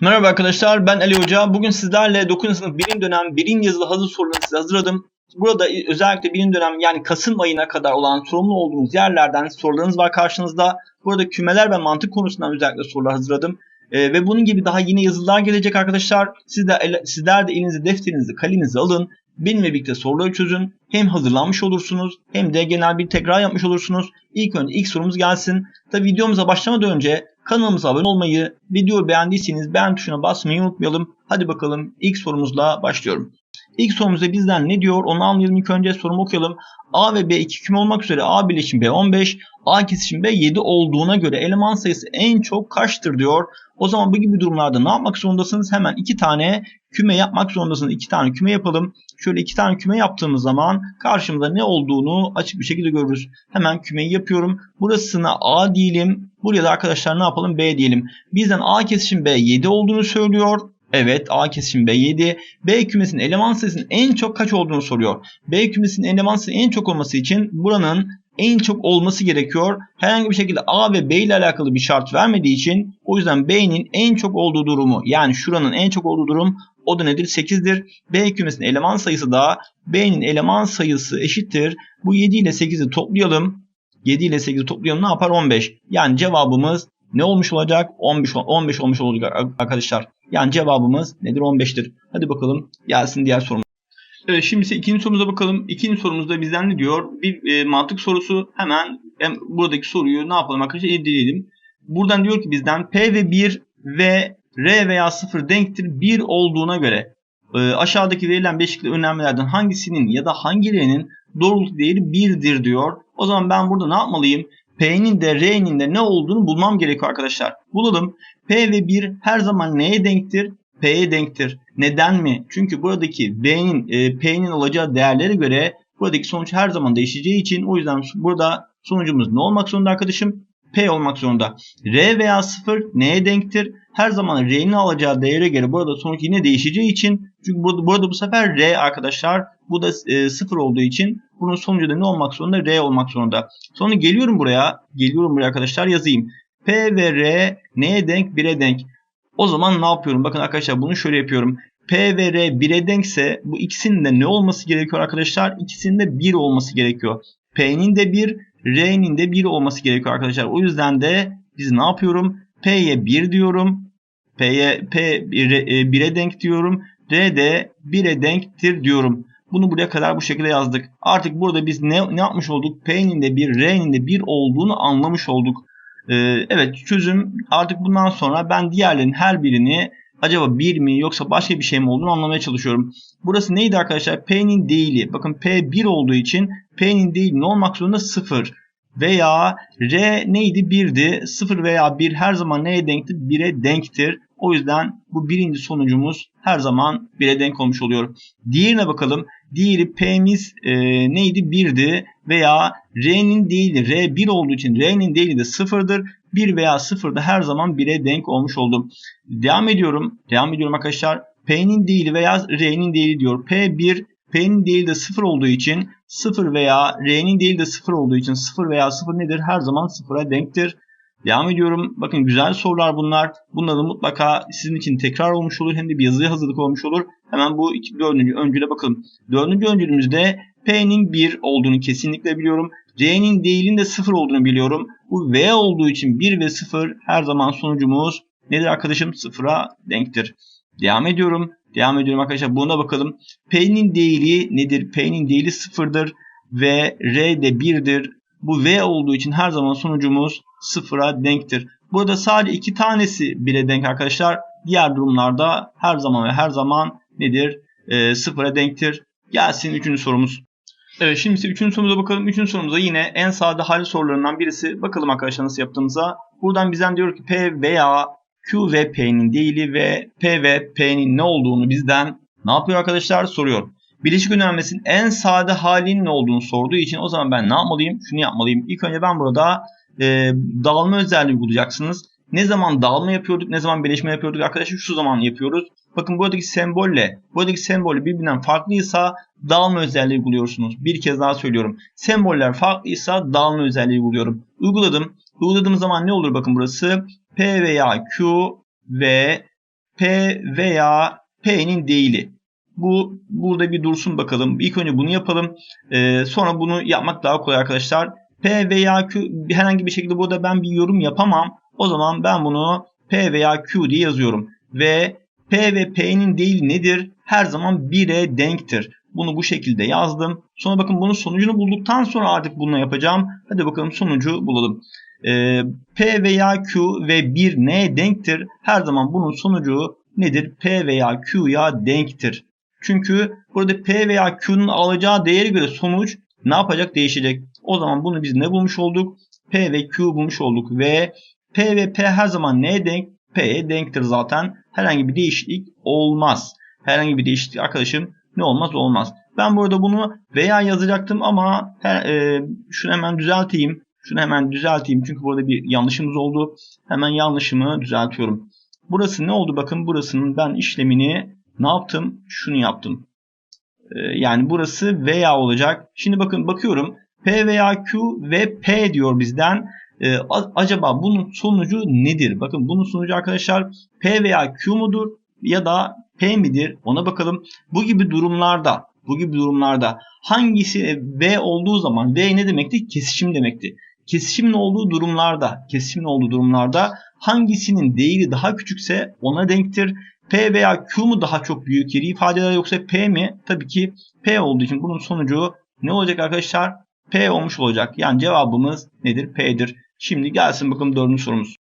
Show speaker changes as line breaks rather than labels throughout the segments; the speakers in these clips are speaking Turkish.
Merhaba arkadaşlar ben Ali Hoca. Bugün sizlerle 9. sınıf 1. dönem 1. yazılı hazır sorularını size hazırladım. Burada özellikle 1. dönem yani Kasım ayına kadar olan sorumlu olduğumuz yerlerden sorularınız var karşınızda. Burada kümeler ve mantık konusundan özellikle sorular hazırladım. Ee, ve bunun gibi daha yine yazılar gelecek arkadaşlar. Siz de, sizler de elinize defterinizi kalemizi alın. Benimle birlikte soruları çözün. Hem hazırlanmış olursunuz hem de genel bir tekrar yapmış olursunuz. İlk önce ilk sorumuz gelsin. Tabi videomuza başlamadan önce kanalımıza abone olmayı, videoyu beğendiyseniz beğen tuşuna basmayı unutmayalım. Hadi bakalım ilk sorumuzla başlıyorum. İlk sorumuzda bizden ne diyor onu anlayalım ilk önce sorumu okuyalım. A ve B iki küme olmak üzere A birleşim B 15, A kesişim B 7 olduğuna göre eleman sayısı en çok kaçtır diyor. O zaman bu gibi durumlarda ne yapmak zorundasınız? Hemen iki tane küme yapmak zorundasınız. İki tane küme yapalım. Şöyle iki tane küme yaptığımız zaman karşımıza ne olduğunu açık bir şekilde görürüz. Hemen kümeyi yapıyorum. Burasına A diyelim. Buraya da arkadaşlar ne yapalım? B diyelim. Bizden A kesişim B 7 olduğunu söylüyor. Evet A kesişim B 7. B kümesinin eleman sayısının en çok kaç olduğunu soruyor. B kümesinin eleman sayısı en çok olması için buranın en çok olması gerekiyor. Herhangi bir şekilde A ve B ile alakalı bir şart vermediği için o yüzden B'nin en çok olduğu durumu yani şuranın en çok olduğu durum o da nedir? 8'dir. B kümesinin eleman sayısı da B'nin eleman sayısı eşittir. Bu 7 ile 8'i toplayalım. 7 ile 8'i toplayalım ne yapar? 15. Yani cevabımız ne olmuş olacak? 15, 15 olmuş olacak arkadaşlar. Yani cevabımız nedir? 15'tir. Hadi bakalım gelsin diğer sorumuz. Evet şimdi ise ikinci sorumuza bakalım. İkinci sorumuzda bizden ne diyor? Bir e, mantık sorusu. Hemen hem buradaki soruyu ne yapalım arkadaşlar? İrdeleyelim. Buradan diyor ki bizden P ve 1 ve R veya 0 denktir 1 olduğuna göre e, aşağıdaki verilen beşikli önermelerden hangisinin ya da hangilerinin doğruluk değeri 1'dir diyor. O zaman ben burada ne yapmalıyım? P'nin de R'nin de ne olduğunu bulmam gerekiyor arkadaşlar. Bulalım. P ve 1 her zaman neye denktir? P'ye denktir. Neden mi? Çünkü buradaki B'nin e, P'nin olacağı değerlere göre buradaki sonuç her zaman değişeceği için o yüzden burada sonucumuz ne olmak zorunda arkadaşım? P olmak zorunda. R veya 0 neye denktir? Her zaman R'nin alacağı değere göre burada sonuç yine değişeceği için çünkü burada, burada bu sefer R arkadaşlar bu da e, 0 olduğu için bunun sonucu da ne olmak zorunda? R olmak zorunda. Sonra geliyorum buraya. Geliyorum buraya arkadaşlar yazayım. P ve R neye denk? 1'e denk. O zaman ne yapıyorum? Bakın arkadaşlar bunu şöyle yapıyorum. P ve R 1'e denkse bu ikisinin de ne olması gerekiyor arkadaşlar? İkisinin de 1 olması gerekiyor. P'nin de 1, R'nin de 1 olması gerekiyor arkadaşlar. O yüzden de biz ne yapıyorum? P'ye 1 diyorum. P'ye P 1'e denk diyorum. R de 1'e denktir diyorum. Bunu buraya kadar bu şekilde yazdık. Artık burada biz ne, ne yapmış olduk? P'nin de 1, R'nin de 1 olduğunu anlamış olduk. Ee, evet çözüm artık bundan sonra ben diğerlerinin her birini acaba 1 mi yoksa başka bir şey mi olduğunu anlamaya çalışıyorum. Burası neydi arkadaşlar? P'nin değili. Bakın P 1 olduğu için P'nin değili ne olmak zorunda? 0. Veya R neydi? 1'di. 0 veya 1 her zaman neye denktir? 1'e denktir. O yüzden bu birinci sonucumuz her zaman 1'e denk olmuş oluyor. Diğerine bakalım. Diğeri P'miz e, neydi? 1'di veya R'nin değili R 1 olduğu için R'nin değili de 0'dır. 1 veya 0 da her zaman 1'e denk olmuş oldu. Devam ediyorum. Devam ediyorum arkadaşlar. P'nin değili veya R'nin değili diyor. P1 P'nin değili de 0 olduğu için 0 veya R'nin değili de 0 olduğu için 0 veya 0 nedir? Her zaman 0'a denktir. Devam ediyorum. Bakın güzel sorular bunlar. Bunları mutlaka sizin için tekrar olmuş olur. Hem de bir yazıya hazırlık olmuş olur. Hemen bu iki, dördüncü öncüle bakalım. Dördüncü öncülümüzde P'nin 1 olduğunu kesinlikle biliyorum. R'nin değilin de 0 olduğunu biliyorum. Bu V olduğu için 1 ve 0 her zaman sonucumuz nedir arkadaşım? 0'a denktir. Devam ediyorum. Devam ediyorum arkadaşlar. Buna bakalım. P'nin değili nedir? P'nin değili 0'dır ve R de 1'dir. Bu V olduğu için her zaman sonucumuz 0'a denktir. Burada sadece iki tanesi bile denk arkadaşlar. Diğer durumlarda her zaman ve her zaman nedir? E, 0'a denktir. Gelsin üçüncü sorumuz. Evet şimdi ise üçüncü sorumuza bakalım. Üçüncü sorumuza yine en sade hal sorularından birisi. Bakalım arkadaşlar nasıl yaptığımıza. Buradan bizden diyor ki P veya Q ve P'nin değili ve P ve P'nin ne olduğunu bizden ne yapıyor arkadaşlar? Soruyor. Bileşik önermesinin en sade halinin ne olduğunu sorduğu için o zaman ben ne yapmalıyım? Şunu yapmalıyım. İlk önce ben burada e, dağılma özelliği bulacaksınız. Ne zaman dağılma yapıyorduk, ne zaman birleşme yapıyorduk arkadaşlar şu zaman yapıyoruz. Bakın buradaki sembolle, buradaki sembol birbirinden farklıysa dağılma özelliği buluyorsunuz. Bir kez daha söylüyorum. Semboller farklıysa dağılma özelliği buluyorum. Uyguladım. Uyguladığım zaman ne olur bakın burası? P veya Q ve P veya P'nin değili. Bu burada bir dursun bakalım. İlk önce bunu yapalım. Ee, sonra bunu yapmak daha kolay arkadaşlar. P veya Q herhangi bir şekilde burada ben bir yorum yapamam. O zaman ben bunu P veya Q diye yazıyorum. Ve P ve P'nin değili nedir? Her zaman 1'e denktir. Bunu bu şekilde yazdım. Sonra bakın bunun sonucunu bulduktan sonra artık bunu yapacağım. Hadi bakalım sonucu bulalım. Ee, P veya Q ve 1 neye denktir? Her zaman bunun sonucu nedir? P veya Q'ya denktir. Çünkü burada P veya Q'nun alacağı değere göre sonuç ne yapacak? Değişecek. O zaman bunu biz ne bulmuş olduk? P ve Q bulmuş olduk ve P ve P her zaman neye denk? P'ye denktir zaten. Herhangi bir değişiklik olmaz. Herhangi bir değişiklik arkadaşım ne olmaz olmaz. Ben burada bunu veya yazacaktım ama he, e, şunu hemen düzelteyim. Şunu hemen düzelteyim çünkü burada bir yanlışımız oldu. Hemen yanlışımı düzeltiyorum. Burası ne oldu? Bakın burasının ben işlemini ne yaptım? Şunu yaptım. E, yani burası veya olacak. Şimdi bakın bakıyorum. P veya Q ve P diyor bizden. Ee, acaba bunun sonucu nedir? Bakın bunun sonucu arkadaşlar P veya Q mudur ya da P midir? Ona bakalım. Bu gibi durumlarda bu gibi durumlarda hangisi V olduğu zaman V ne demekti? Kesişim demekti. Kesişimin olduğu durumlarda, kesişimin olduğu durumlarda hangisinin değeri daha küçükse ona denktir. P veya Q mu daha çok büyük yeri ifade eder yoksa P mi? Tabii ki P olduğu için bunun sonucu ne olacak arkadaşlar? P olmuş olacak. Yani cevabımız nedir? P'dir. Şimdi gelsin bakalım dördüncü sorumuz.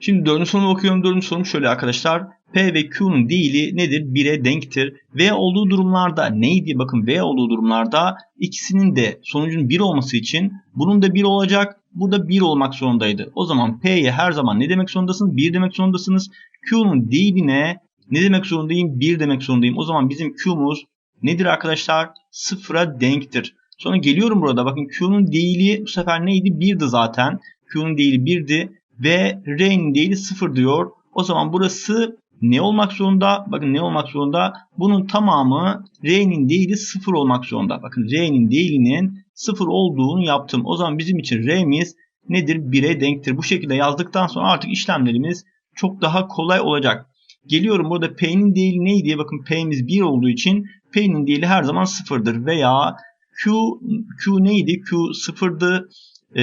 Şimdi dördüncü soruma bakıyorum. Dördüncü sorum şöyle arkadaşlar. P ve Q'nun değili nedir? 1'e denktir. V olduğu durumlarda neydi? Bakın V olduğu durumlarda ikisinin de sonucun 1 olması için bunun da 1 olacak. Bu da 1 olmak zorundaydı. O zaman P'ye her zaman ne demek zorundasınız? 1 demek zorundasınız. Q'nun değiline ne demek zorundayım? 1 demek zorundayım. O zaman bizim Q'muz nedir arkadaşlar? Sıfıra denktir. Sonra geliyorum burada. Bakın Q'nun değili bu sefer neydi? 1'di zaten. Q'nun değili 1'di ve R'nin değili 0 diyor. O zaman burası ne olmak zorunda? Bakın ne olmak zorunda? Bunun tamamı R'nin değili 0 olmak zorunda. Bakın R'nin değilinin 0 olduğunu yaptım. O zaman bizim için R'miz nedir? 1'e denktir. Bu şekilde yazdıktan sonra artık işlemlerimiz çok daha kolay olacak. Geliyorum burada P'nin değili neydi? Bakın P'miz 1 olduğu için P'nin değili her zaman 0'dır veya Q, Q neydi? Q 0'dı. Ee,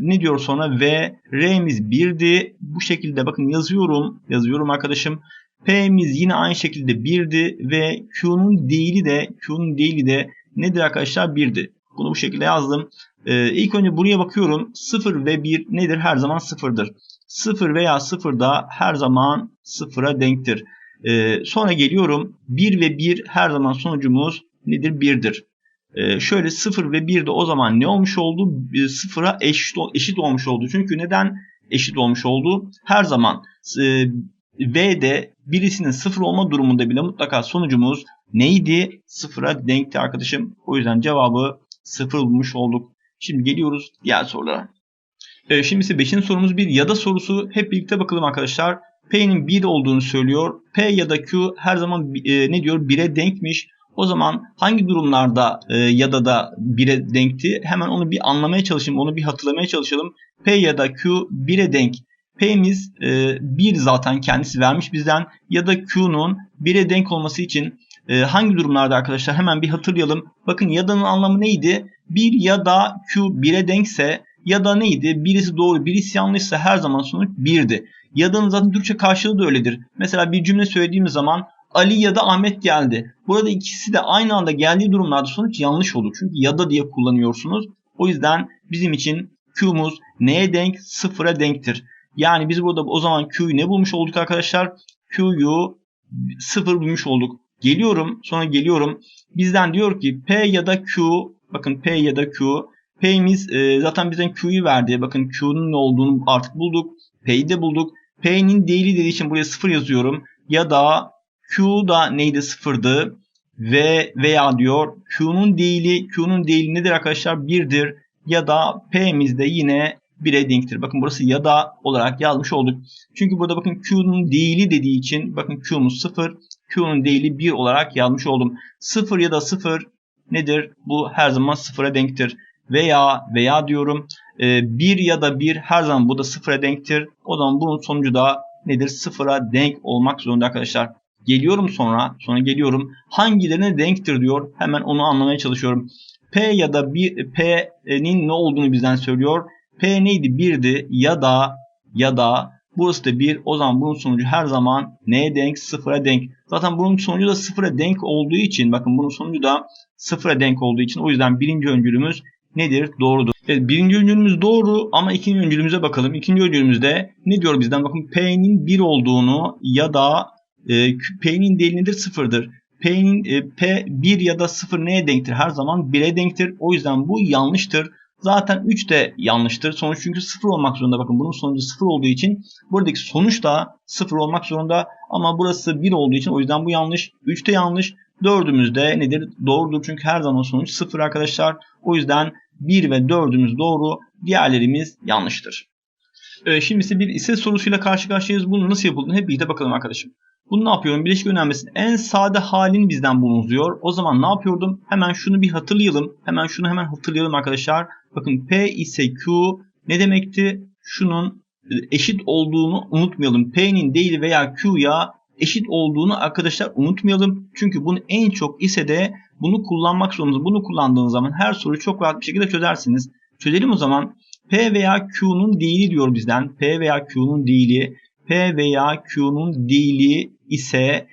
ne diyor sonra? V, R'miz 1'di. Bu şekilde bakın yazıyorum. Yazıyorum arkadaşım. P'miz yine aynı şekilde 1'di ve Q'nun değili de Q'nun değili de nedir arkadaşlar? 1'di. Bunu bu şekilde yazdım. Ee, ilk önce buraya bakıyorum. 0 ve 1 nedir? Her zaman 0'dır. 0 veya 0 da her zaman 0'a denktir. Ee, sonra geliyorum. 1 ve 1 her zaman sonucumuz nedir? 1'dir. Ee, şöyle 0 ve 1 de o zaman ne olmuş oldu? 0'a eşit, eşit olmuş oldu. Çünkü neden eşit olmuş oldu? Her zaman e, V'de birisinin 0 olma durumunda bile mutlaka sonucumuz neydi? 0'a denkti arkadaşım. O yüzden cevabı 0 bulmuş olduk. Şimdi geliyoruz diğer sorulara. Ee, şimdi ise 5. sorumuz bir ya da sorusu. Hep birlikte bakalım arkadaşlar. P'nin 1 olduğunu söylüyor. P ya da Q her zaman e, ne diyor? 1'e denkmiş. O zaman hangi durumlarda e, ya da da 1'e denkti? Hemen onu bir anlamaya çalışalım, onu bir hatırlamaya çalışalım. P ya da Q 1'e denk. P'miz e, 1 zaten kendisi vermiş bizden ya da Q'nun 1'e denk olması için e, hangi durumlarda arkadaşlar hemen bir hatırlayalım. Bakın yada'nın anlamı neydi? 1 ya da Q 1'e denkse ya da neydi? Birisi doğru birisi yanlışsa her zaman sonuç 1'di. Yada'nın zaten Türkçe karşılığı da öyledir. Mesela bir cümle söylediğimiz zaman Ali ya da Ahmet geldi. Burada ikisi de aynı anda geldiği durumlarda sonuç yanlış olur. Çünkü ya da diye kullanıyorsunuz. O yüzden bizim için Q'muz neye denk? Sıfıra denktir. Yani biz burada o zaman Q'yu ne bulmuş olduk arkadaşlar? Q'yu sıfır bulmuş olduk. Geliyorum sonra geliyorum. Bizden diyor ki P ya da Q bakın P ya da Q P'miz e, zaten bizden Q'yu verdi. Bakın Q'nun ne olduğunu artık bulduk. P'yi de bulduk. P'nin değili dediği için buraya sıfır yazıyorum. Ya da Q da neydi sıfırdı ve veya diyor Q'nun değili Q'nun değili nedir arkadaşlar 1'dir ya da P'miz de yine 1'e denktir. Bakın burası ya da olarak yazmış olduk. Çünkü burada bakın Q'nun değili dediği için bakın Q'muz 0 Q'nun değili 1 olarak yazmış oldum. 0 ya da 0 nedir? Bu her zaman 0'a denktir. Veya veya diyorum 1 e, ya da 1 her zaman bu da 0'a denktir. O zaman bunun sonucu da nedir? Sıfıra denk olmak zorunda arkadaşlar. Geliyorum sonra, sonra geliyorum. Hangilerine denktir diyor. Hemen onu anlamaya çalışıyorum. P ya da bir P'nin ne olduğunu bizden söylüyor. P neydi? 1'di ya da ya da burası da 1. O zaman bunun sonucu her zaman neye denk? Sıfıra denk. Zaten bunun sonucu da sıfıra denk olduğu için bakın bunun sonucu da sıfıra denk olduğu için o yüzden birinci öncülümüz nedir? Doğrudur. Evet, birinci öncülümüz doğru ama ikinci öncülümüze bakalım. İkinci öncülümüzde ne diyor bizden? Bakın P'nin 1 olduğunu ya da e, P'nin değeri nedir? Sıfırdır. P'nin e, P 1 ya da 0 neye denktir? Her zaman 1'e denktir. O yüzden bu yanlıştır. Zaten 3 de yanlıştır. Sonuç çünkü 0 olmak zorunda. Bakın bunun sonucu 0 olduğu için buradaki sonuç da 0 olmak zorunda. Ama burası 1 olduğu için o yüzden bu yanlış. 3 de yanlış. Dördümüz de nedir? Doğrudur. Çünkü her zaman sonuç 0 arkadaşlar. O yüzden 1 ve 4'ümüz doğru. Diğerlerimiz yanlıştır. Ee, şimdi ise bir ise sorusuyla karşı karşıyayız. Bunu nasıl yapıldığını hep birlikte bakalım arkadaşım. Bunu ne yapıyorum? Bileşik önermesinin en sade halini bizden bunu uzuyor. O zaman ne yapıyordum? Hemen şunu bir hatırlayalım. Hemen şunu hemen hatırlayalım arkadaşlar. Bakın P ise Q ne demekti? Şunun eşit olduğunu unutmayalım. P'nin değil veya Q'ya eşit olduğunu arkadaşlar unutmayalım. Çünkü bunu en çok ise de bunu kullanmak zorundayız. Bunu kullandığınız zaman her soruyu çok rahat bir şekilde çözersiniz. Çözelim o zaman. P veya Q'nun değili diyor bizden. P veya Q'nun değili. P veya Q'nun değili ise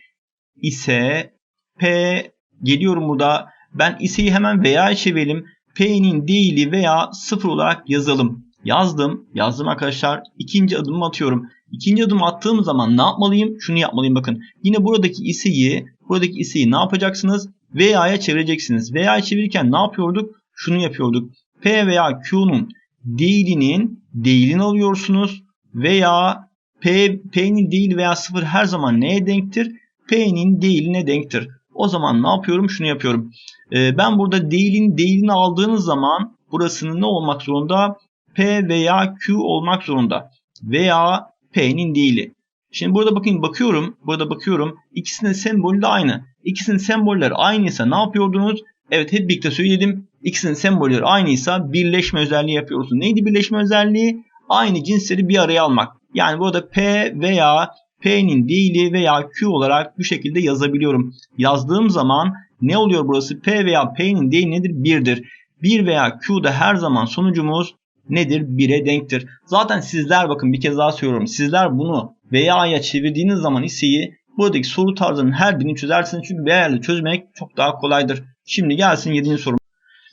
ise P geliyorum burada. Ben iseyi hemen veya çevirelim. P'nin değili veya sıfır olarak yazalım. Yazdım. Yazdım arkadaşlar. İkinci adımı atıyorum. İkinci adım attığım zaman ne yapmalıyım? Şunu yapmalıyım bakın. Yine buradaki iseyi, buradaki iseyi ne yapacaksınız? Veya'ya çevireceksiniz. Veya çevirirken ne yapıyorduk? Şunu yapıyorduk. P veya Q'nun değilinin değilini alıyorsunuz. Veya P, P'nin değil veya sıfır her zaman neye denktir? P'nin değiline denktir. O zaman ne yapıyorum? Şunu yapıyorum. Ee, ben burada değilin değilini aldığınız zaman burasının ne olmak zorunda? P veya Q olmak zorunda. Veya P'nin değili. Şimdi burada bakın bakıyorum. Burada bakıyorum. İkisinin sembolü de aynı. İkisinin sembolleri aynıysa ne yapıyordunuz? Evet hep birlikte söyledim. İkisinin sembolleri aynıysa birleşme özelliği yapıyorsunuz. Neydi birleşme özelliği? Aynı cinsleri bir araya almak. Yani burada P veya P'nin değili veya Q olarak bu şekilde yazabiliyorum. Yazdığım zaman ne oluyor burası? P veya P'nin değili nedir? 1'dir. 1 veya Q'da her zaman sonucumuz nedir? 1'e denktir. Zaten sizler bakın bir kez daha söylüyorum. Sizler bunu veya'ya çevirdiğiniz zaman iseyi buradaki soru tarzının her birini çözersiniz. Çünkü veya çözmek çok daha kolaydır. Şimdi gelsin 7. sorum.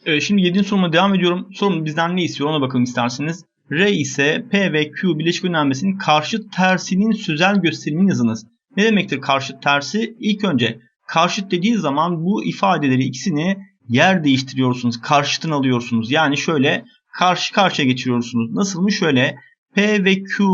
Evet, şimdi 7. soruma devam ediyorum. Sorum bizden ne istiyor ona bakalım isterseniz. R ise P ve Q bileşik önermesinin karşıt tersinin sözel gösterimini yazınız. Ne demektir karşıt tersi? İlk önce karşıt dediği zaman bu ifadeleri ikisini yer değiştiriyorsunuz. Karşıtını alıyorsunuz. Yani şöyle karşı karşıya geçiriyorsunuz. Nasıl mı? Şöyle P ve Q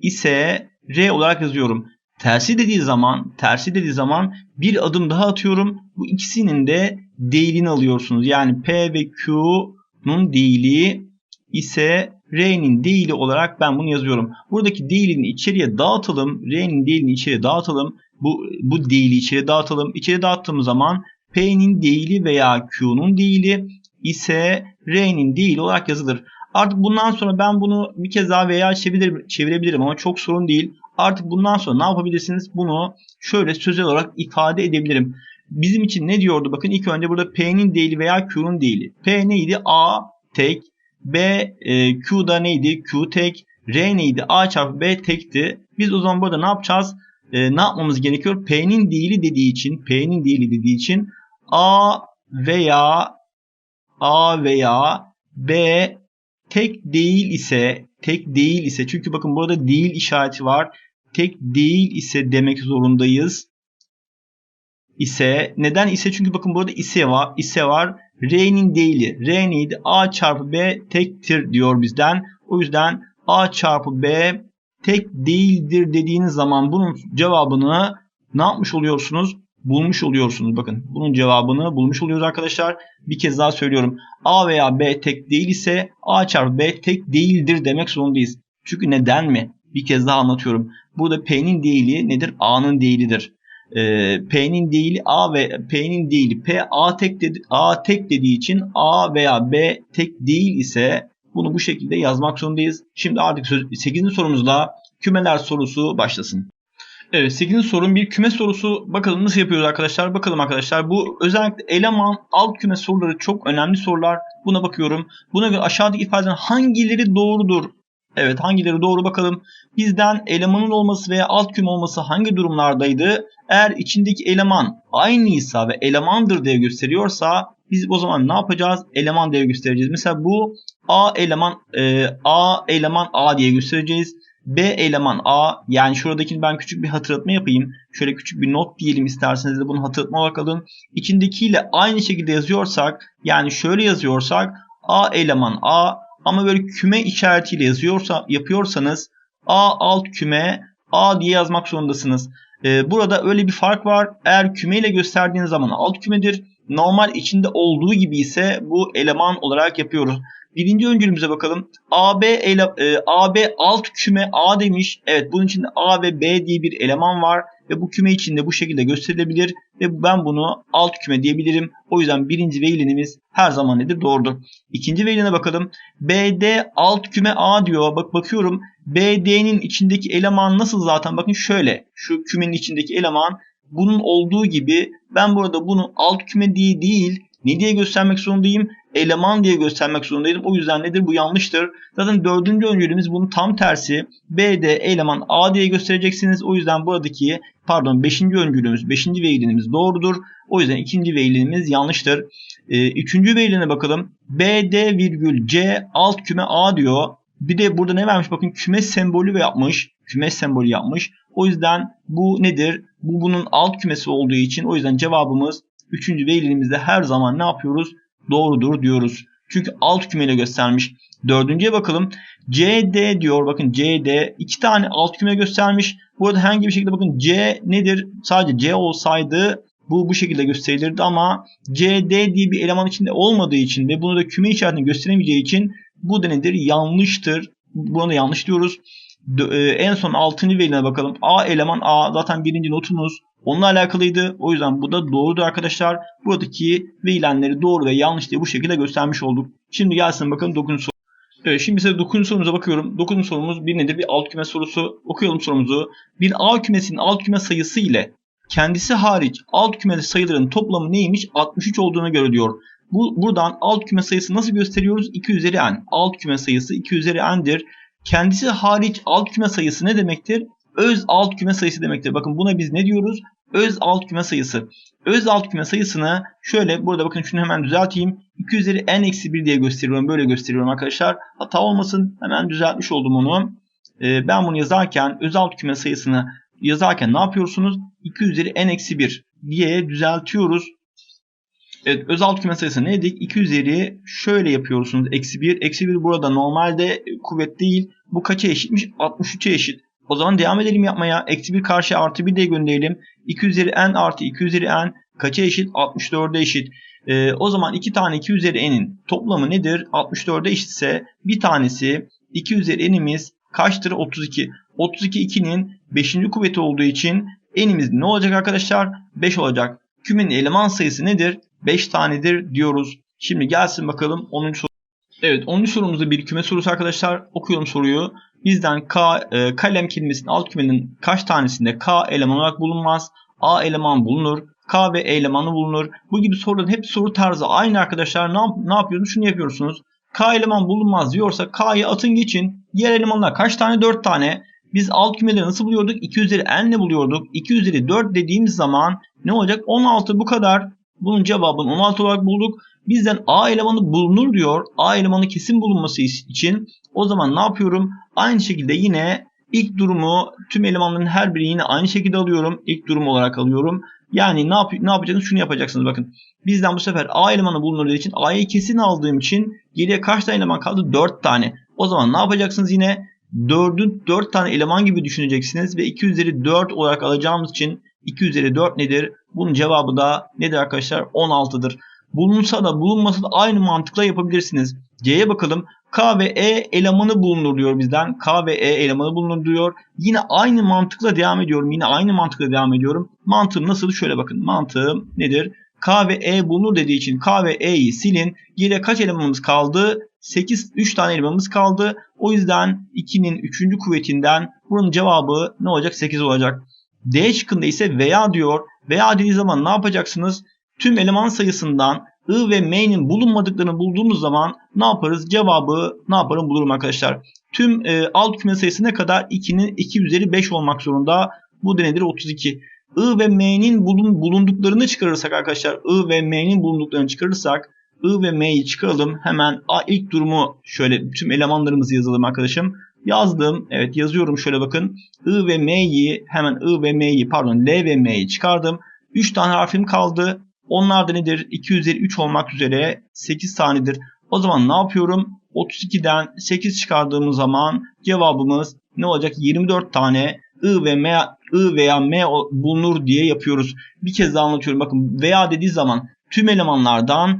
ise R olarak yazıyorum. Tersi dediği zaman, tersi dediği zaman bir adım daha atıyorum. Bu ikisinin de değilini alıyorsunuz. Yani P ve Q'nun değili ise R'nin değili olarak ben bunu yazıyorum. Buradaki değilini içeriye dağıtalım. R'nin değilini içeriye dağıtalım. Bu, bu değili içeriye dağıtalım. İçeri dağıttığımız zaman P'nin değili veya Q'nun değili ise R'nin değili olarak yazılır. Artık bundan sonra ben bunu bir kez daha veya çevirebilirim, çevirebilirim ama çok sorun değil. Artık bundan sonra ne yapabilirsiniz? Bunu şöyle sözel olarak ifade edebilirim. Bizim için ne diyordu? Bakın ilk önce burada P'nin değili veya Q'nun değili. P neydi? A tek. B e, Q'da neydi? Q tek. R neydi? A çarpı B tekti. Biz o zaman burada ne yapacağız? E, ne yapmamız gerekiyor? P'nin değili dediği için, P'nin değili dediği için A veya A veya B tek değil ise tek değil ise çünkü bakın burada değil işareti var. Tek değil ise demek zorundayız. İse neden ise çünkü bakın burada ise var. ise var. R'nin değili. R neydi? A çarpı B tektir diyor bizden. O yüzden A çarpı B tek değildir dediğiniz zaman bunun cevabını ne yapmış oluyorsunuz? Bulmuş oluyorsunuz. Bakın bunun cevabını bulmuş oluyoruz arkadaşlar. Bir kez daha söylüyorum. A veya B tek değil ise A çarpı B tek değildir demek zorundayız. Çünkü neden mi? Bir kez daha anlatıyorum. Burada P'nin değili nedir? A'nın değilidir e, P'nin değili A ve P'nin değili P A tek dedi, A tek dediği için A veya B tek değil ise bunu bu şekilde yazmak zorundayız. Şimdi artık 8. sorumuzla kümeler sorusu başlasın. Evet 8. sorun bir küme sorusu. Bakalım nasıl yapıyoruz arkadaşlar? Bakalım arkadaşlar. Bu özellikle eleman alt küme soruları çok önemli sorular. Buna bakıyorum. Buna göre aşağıdaki ifadelerin hangileri doğrudur? Evet hangileri doğru bakalım. Bizden elemanın olması veya alt küme olması hangi durumlardaydı? Eğer içindeki eleman aynıysa ve elemandır diye gösteriyorsa biz o zaman ne yapacağız? Eleman diye göstereceğiz. Mesela bu A eleman e, A eleman A diye göstereceğiz. B eleman A yani şuradakini ben küçük bir hatırlatma yapayım. Şöyle küçük bir not diyelim isterseniz de bunu hatırlatma olarak alın. İçindekiyle aynı şekilde yazıyorsak yani şöyle yazıyorsak A eleman A ama böyle küme işaretiyle yazıyorsa yapıyorsanız A alt küme A diye yazmak zorundasınız. Ee, burada öyle bir fark var. Eğer kümeyle gösterdiğiniz zaman alt kümedir. Normal içinde olduğu gibi ise bu eleman olarak yapıyoruz. Birinci öncülümüze bakalım. AB, ele, e, AB alt küme A demiş. Evet bunun içinde A ve B diye bir eleman var. Ve bu küme içinde bu şekilde gösterilebilir. Ve ben bunu alt küme diyebilirim. O yüzden birinci veylinimiz her zaman nedir? Doğrudur. İkinci veyline bakalım. BD alt küme A diyor. Bak bakıyorum. BD'nin içindeki eleman nasıl zaten? Bakın şöyle. Şu kümenin içindeki eleman bunun olduğu gibi ben burada bunu alt küme diye değil ne diye göstermek zorundayım? Eleman diye göstermek zorundayım. O yüzden nedir? Bu yanlıştır. Zaten dördüncü öncülümüz bunun tam tersi. BD eleman A diye göstereceksiniz. O yüzden buradaki pardon beşinci öncülümüz, beşinci veylinimiz doğrudur. O yüzden ikinci veylinimiz yanlıştır. Ee, üçüncü veyline bakalım. BD virgül C alt küme A diyor. Bir de burada ne vermiş? Bakın küme sembolü yapmış. Küme sembolü yapmış. O yüzden bu nedir? Bu bunun alt kümesi olduğu için o yüzden cevabımız Üçüncü veylilimizde her zaman ne yapıyoruz? Doğrudur diyoruz. Çünkü alt kümeyle göstermiş. Dördüncüye bakalım. CD diyor. Bakın CD iki tane alt küme göstermiş. Burada herhangi bir şekilde bakın C nedir? Sadece C olsaydı bu bu şekilde gösterilirdi ama CD diye bir eleman içinde olmadığı için ve bunu da küme işaretini gösteremeyeceği için bu da nedir? Yanlıştır. Buna da yanlış diyoruz. En son 6. veyline bakalım. A eleman A zaten birinci notumuz. Onunla alakalıydı. O yüzden bu da doğrudur arkadaşlar. Buradaki verilenleri doğru ve yanlış diye bu şekilde göstermiş olduk. Şimdi gelsin bakalım 9. soru. Evet, şimdi size 9. sorumuza bakıyorum. 9. sorumuz bir nedir? Bir alt küme sorusu. Okuyalım sorumuzu. Bir A kümesinin alt küme sayısı ile kendisi hariç alt kümeli sayıların toplamı neymiş? 63 olduğunu göre diyor. Bu, buradan alt küme sayısı nasıl gösteriyoruz? 2 üzeri n. Alt küme sayısı 2 üzeri n'dir. Kendisi hariç alt küme sayısı ne demektir? öz alt küme sayısı demektir. Bakın buna biz ne diyoruz? Öz alt küme sayısı. Öz alt küme sayısını şöyle burada bakın şunu hemen düzelteyim. 2 üzeri n eksi 1 diye gösteriyorum. Böyle gösteriyorum arkadaşlar. Hata olmasın. Hemen düzeltmiş oldum onu. Ee, ben bunu yazarken öz alt küme sayısını yazarken ne yapıyorsunuz? 2 üzeri n eksi 1 diye düzeltiyoruz. Evet öz alt küme sayısı ne dedik? 2 üzeri şöyle yapıyorsunuz. Eksi 1. Eksi 1 burada normalde kuvvet değil. Bu kaça eşitmiş? 63'e eşit. O zaman devam edelim yapmaya. Eksi 1 karşı artı 1 de gönderelim. 2 üzeri n artı 2 üzeri n kaça eşit? 64'e eşit. Ee, o zaman 2 tane 2 üzeri n'in toplamı nedir? 64'e eşitse bir tanesi 2 üzeri n'imiz kaçtır? 32. 32 2'nin 5. kuvveti olduğu için n'imiz ne olacak arkadaşlar? 5 olacak. Kümenin eleman sayısı nedir? 5 tanedir diyoruz. Şimdi gelsin bakalım 10. soru. Evet 10. sorumuzda bir küme sorusu arkadaşlar. Okuyalım soruyu. Bizden K e, kalem kelimesinin alt kümenin kaç tanesinde K eleman olarak bulunmaz? A eleman bulunur. K ve E elemanı bulunur. Bu gibi soruların hep soru tarzı aynı arkadaşlar. Ne, ne yapıyorsunuz? Şunu yapıyorsunuz. K eleman bulunmaz diyorsa K'yı atın geçin. Diğer elemanlar kaç tane? 4 tane. Biz alt kümeleri nasıl buluyorduk? 2 üzeri n ile buluyorduk. 2 üzeri 4 dediğimiz zaman ne olacak? 16 bu kadar. Bunun cevabını 16 olarak bulduk. Bizden A elemanı bulunur diyor. A elemanı kesin bulunması için o zaman ne yapıyorum? Aynı şekilde yine ilk durumu tüm elemanların her birini yine aynı şekilde alıyorum. İlk durum olarak alıyorum. Yani ne, yap ne yapacaksınız? Şunu yapacaksınız bakın. Bizden bu sefer A elemanı bulunur dediği için A'yı kesin aldığım için geriye kaç tane eleman kaldı? 4 tane. O zaman ne yapacaksınız yine? 4'ün 4 tane eleman gibi düşüneceksiniz ve 2 üzeri 4 olarak alacağımız için 2 üzeri 4 nedir? Bunun cevabı da nedir arkadaşlar? 16'dır. Bulunsa da bulunmasa da aynı mantıkla yapabilirsiniz. C'ye bakalım. K ve E elemanı bulunur diyor bizden. K ve E elemanı bulunur diyor. Yine aynı mantıkla devam ediyorum. Yine aynı mantıkla devam ediyorum. Mantığım nasıl? Şöyle bakın. Mantığım nedir? K ve E bulunur dediği için K ve E'yi silin. Geriye kaç elemanımız kaldı? 8, 3 tane elemanımız kaldı. O yüzden 2'nin 3. kuvvetinden bunun cevabı ne olacak? 8 olacak. D şıkkında ise veya diyor. Veya dediği zaman ne yapacaksınız? Tüm eleman sayısından I ve M'nin bulunmadıklarını bulduğumuz zaman ne yaparız? Cevabı ne yaparım bulurum arkadaşlar. Tüm e, alt küme sayısı ne kadar? 2'nin 2 üzeri 5 olmak zorunda. Bu da nedir? 32. I ve M'nin bulun, bulunduklarını çıkarırsak arkadaşlar I ve M'nin bulunduklarını çıkarırsak I ve M'yi çıkaralım. Hemen A, ilk durumu şöyle tüm elemanlarımızı yazalım arkadaşım. Yazdım. Evet yazıyorum şöyle bakın. I ve M'yi hemen I ve M'yi pardon L ve M'yi çıkardım. 3 tane harfim kaldı. Onlar da nedir? 2 üzeri 3 olmak üzere 8 tanedir. O zaman ne yapıyorum? 32'den 8 çıkardığımız zaman cevabımız ne olacak? 24 tane I ve M, I veya M bulunur diye yapıyoruz. Bir kez daha anlatıyorum. Bakın veya dediği zaman tüm elemanlardan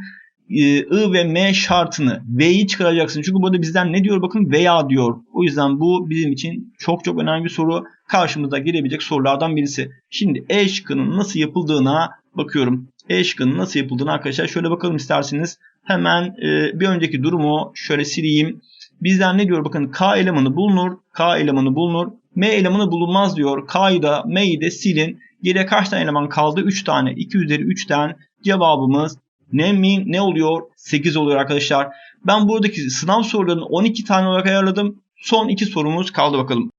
I ve M şartını V'yi çıkaracaksın. Çünkü burada bizden ne diyor bakın veya diyor. O yüzden bu bizim için çok çok önemli bir soru. Karşımıza gelebilecek sorulardan birisi. Şimdi E şıkkının nasıl yapıldığına bakıyorum. E şıkkının nasıl yapıldığını arkadaşlar şöyle bakalım isterseniz. Hemen e, bir önceki durumu şöyle sileyim. Bizden ne diyor bakın K elemanı bulunur. K elemanı bulunur. M elemanı bulunmaz diyor. K'yı da M'yi de silin. Geriye kaç tane eleman kaldı? 3 tane. 2 üzeri 3'ten cevabımız ne mi ne oluyor? 8 oluyor arkadaşlar. Ben buradaki sınav sorularını 12 tane olarak ayarladım. Son 2 sorumuz kaldı bakalım.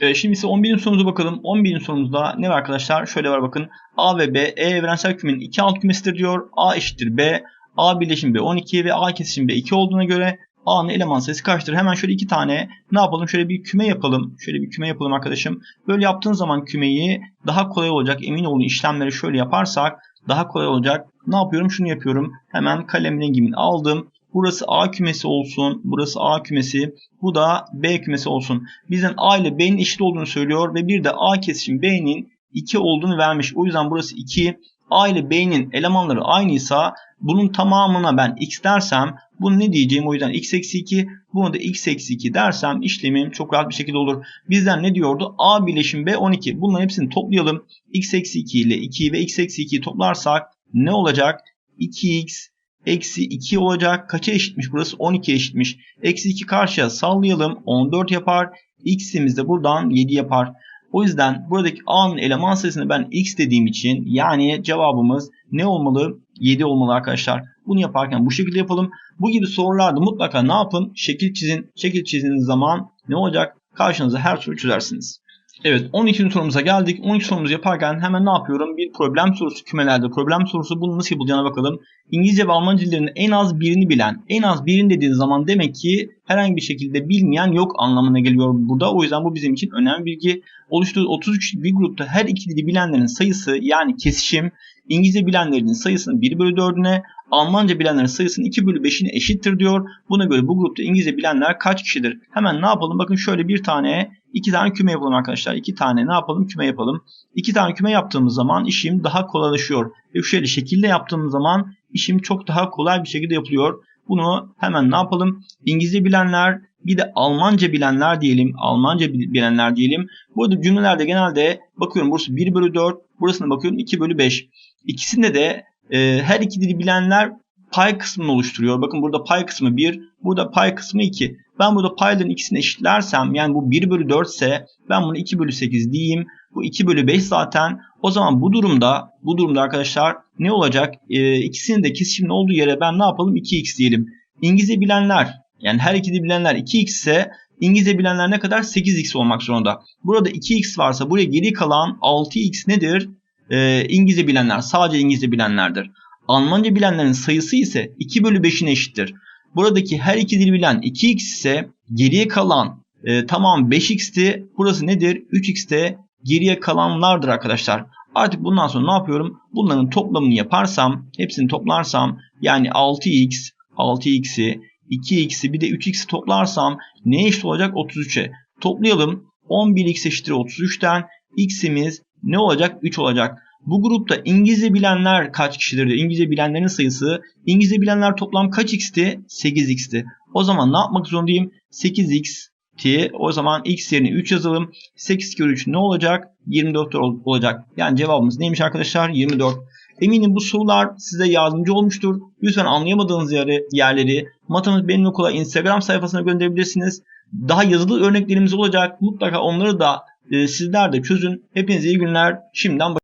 Ee, şimdi ise 11. sorumuza bakalım. 11. sorumuzda ne var arkadaşlar? Şöyle var bakın. A ve B E evrensel kümenin 2 alt kümesidir diyor. A eşittir B. A birleşim B 12 ve A kesişim B 2 olduğuna göre A'nın eleman sayısı kaçtır? Hemen şöyle iki tane ne yapalım? Şöyle bir küme yapalım. Şöyle bir küme yapalım arkadaşım. Böyle yaptığın zaman kümeyi daha kolay olacak. Emin olun işlemleri şöyle yaparsak daha kolay olacak. Ne yapıyorum? Şunu yapıyorum. Hemen kalem rengimi aldım. Burası A kümesi olsun. Burası A kümesi. Bu da B kümesi olsun. Bizden A ile B'nin eşit olduğunu söylüyor ve bir de A kesişim B'nin 2 olduğunu vermiş. O yüzden burası 2. A ile B'nin elemanları aynıysa bunun tamamına ben x dersem bunu ne diyeceğim o yüzden x eksi 2 bunu da x eksi 2 dersem işlemim çok rahat bir şekilde olur. Bizden ne diyordu? A birleşim B 12. Bunların hepsini toplayalım. x eksi 2 ile 2 ve x eksi 2'yi toplarsak ne olacak? 2x eksi 2 olacak. Kaça eşitmiş burası? 12 eşitmiş. Eksi 2 karşıya sallayalım. 14 yapar. x'imiz de buradan 7 yapar. O yüzden buradaki a'nın eleman sayısını ben x dediğim için yani cevabımız ne olmalı? 7 olmalı arkadaşlar. Bunu yaparken bu şekilde yapalım. Bu gibi sorularda mutlaka ne yapın? Şekil çizin. Şekil çizdiğiniz zaman ne olacak? Karşınıza her soru çözersiniz. Evet 12. sorumuza geldik. 12 sorumuzu yaparken hemen ne yapıyorum? Bir problem sorusu kümelerde problem sorusu bunu nasıl yapılacağına bakalım. İngilizce ve Almanca dillerinin en az birini bilen, en az birini dediğiniz zaman demek ki herhangi bir şekilde bilmeyen yok anlamına geliyor burada. O yüzden bu bizim için önemli bilgi. Oluşturduğu 33 bir grupta her iki dili bilenlerin sayısı yani kesişim İngilizce bilenlerin sayısının 1 bölü 4'üne, Almanca bilenlerin sayısının 2 bölü 5'ine eşittir diyor. Buna göre bu grupta İngilizce bilenler kaç kişidir? Hemen ne yapalım? Bakın şöyle bir tane, iki tane küme yapalım arkadaşlar. İki tane ne yapalım? Küme yapalım. İki tane küme yaptığımız zaman işim daha kolaylaşıyor. Ve şöyle şekilde yaptığımız zaman işim çok daha kolay bir şekilde yapılıyor. Bunu hemen ne yapalım? İngilizce bilenler bir de Almanca bilenler diyelim. Almanca bilenler diyelim. Burada cümlelerde genelde bakıyorum burası 1 bölü 4. Burasına bakıyorum 2 bölü 5. İkisinde de e, her iki dili bilenler pay kısmını oluşturuyor. Bakın burada pay kısmı 1, burada pay kısmı 2. Ben burada payların ikisini eşitlersem yani bu 1 bölü 4 ise ben bunu 2 bölü 8 diyeyim. Bu 2 bölü 5 zaten. O zaman bu durumda bu durumda arkadaşlar ne olacak? E, ikisinin de kesişimin olduğu yere ben ne yapalım? 2x diyelim. İngilizce bilenler yani her iki dili bilenler 2x ise İngilizce bilenler ne kadar? 8x olmak zorunda. Burada 2x varsa buraya geri kalan 6x nedir? Ee, İngilizce bilenler sadece İngilizce bilenlerdir. Almanca bilenlerin sayısı ise 2 bölü 5'in eşittir. Buradaki her iki dil bilen 2x ise geriye kalan e, tamam 5x'ti. Burası nedir? 3x'te geriye kalanlardır arkadaşlar. Artık bundan sonra ne yapıyorum? Bunların toplamını yaparsam, hepsini toplarsam yani 6x, 6x'i, 2x'i bir de 3x'i toplarsam ne eşit olacak? 33'e. Toplayalım. 11x eşittir 33'ten x'imiz ne olacak? 3 olacak. Bu grupta İngilizce bilenler kaç kişidir diyor. İngilizce bilenlerin sayısı. İngilizce bilenler toplam kaç x'ti? 8x'ti. O zaman ne yapmak zorundayım? 8x t o zaman x yerine 3 yazalım. 8 kere 3 ne olacak? 24 olacak. Yani cevabımız neymiş arkadaşlar? 24. Eminim bu sorular size yardımcı olmuştur. Lütfen anlayamadığınız yeri, yerleri Matematik Benim Okula Instagram sayfasına gönderebilirsiniz. Daha yazılı örneklerimiz olacak. Mutlaka onları da sizler de çözün. Hepinize iyi günler. Şimdiden